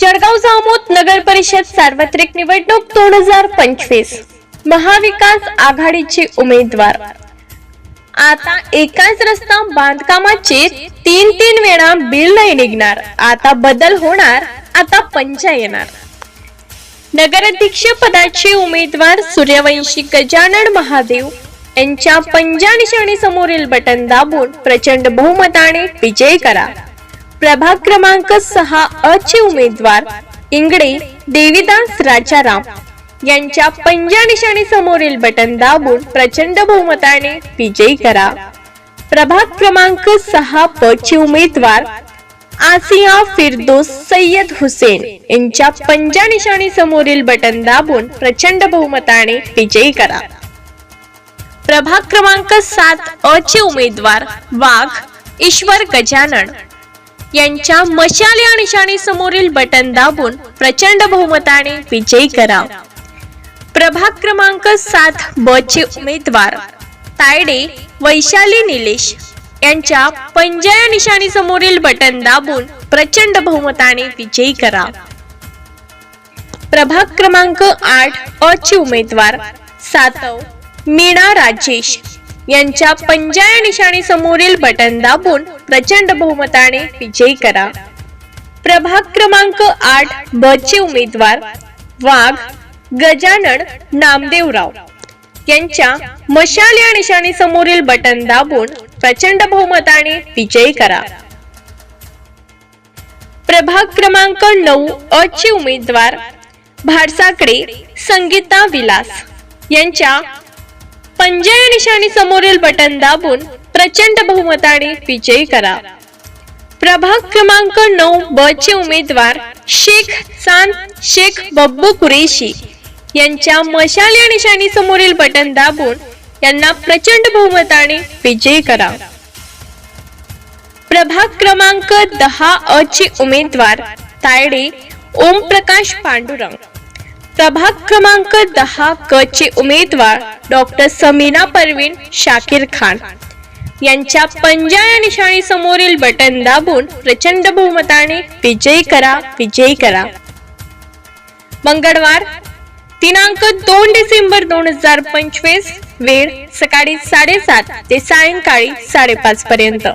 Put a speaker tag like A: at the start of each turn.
A: जळगाव जामोद नगर परिषद सार्वत्रिक निवडणूक दोन हजार पंचवीस. महाविकास आघाडीचे उमेदवार. आता एकाच रस्ता बांधकामाचे तीन तीन वेळा बिल नाही निघणार. आता बदल होणार आता पंचा येणार. नगराध्यक्ष पदाचे उमेदवार सूर्यवंशी गजानन महादेव यांच्या पंजा निशाणी समोरील बटन दाबून प्रचंड बहुमताने विजय करा. प्रभाग क्रमांक सहा अ चे उमेदवार इंगडे देविदास राजाराम. यांच्या पंजा निशाणी समोरील बटन दाबून प्रचंड बहुमताने विजयी करा. प्रभाग क्रमांक सहा प चे उमेदवार आसिया फिरदोस सय्यद हुसेन यांच्या पंजा निशाणी समोरील बटन दाबून प्रचंड बहुमताने विजयी करा. प्रभाग क्रमांक सात अ चे उमेदवार वाघ ईश्वर गजानन यांच्या मशाल या निशाणी समोरील बटन दाबून प्रचंड बहुमताने विजयी करा प्रभाग क्रमांक सात ब चे उमेदवार तायडे वैशाली निलेश यांच्या पंजा या निशाणी समोरील बटन दाबून प्रचंड बहुमताने विजयी करा प्रभाग क्रमांक आठ अ चे उमेदवार सातव मीणा राजेश यांच्या पंजा या निशाणी समोरील बटन दाबून प्रचंड बहुमताने विजयी करा. प्रभाग क्रमांक आठ ब चे उमेदवार वाघ गजानन नामदेवराव. यांच्या मशाल या निशाणी समोरील बटन दाबून प्रचंड बहुमताने विजयी करा. प्रभाग क्रमांक नऊ अ चे उमेदवार भारसाकडे संगीता विलास. यांच्या पंजा या निशाणी समोरील बटन दाबून प्रचंड बहुमताने विजयी करा. प्रभाग क्रमांक नऊ ब चे उमेदवार शेख चांद शेख बब्बू कुरेशी यांच्या मशाल या निशाणी समोरील बटन दाबून यांना प्रचंड बहुमताने विजयी करा. प्रभाग क्रमांक दहा अ चे उमेदवार तायडे ओम प्रकाश पांडुरंग प्रभाग क्रमांक दहा क चे उमेदवार डॉक्टर समीना परवीन शाकिर खान. यांच्या पंजा या निशाणी समोरील बटन दाबून प्रचंड बहुमताने विजयी करा विजयी करा. मंगळवार दिनांक दोन डिसेंबर दोन हजार पंचवीस वेळ सकाळी साडेसात ते सायंकाळी साडेपाच पर्यंत.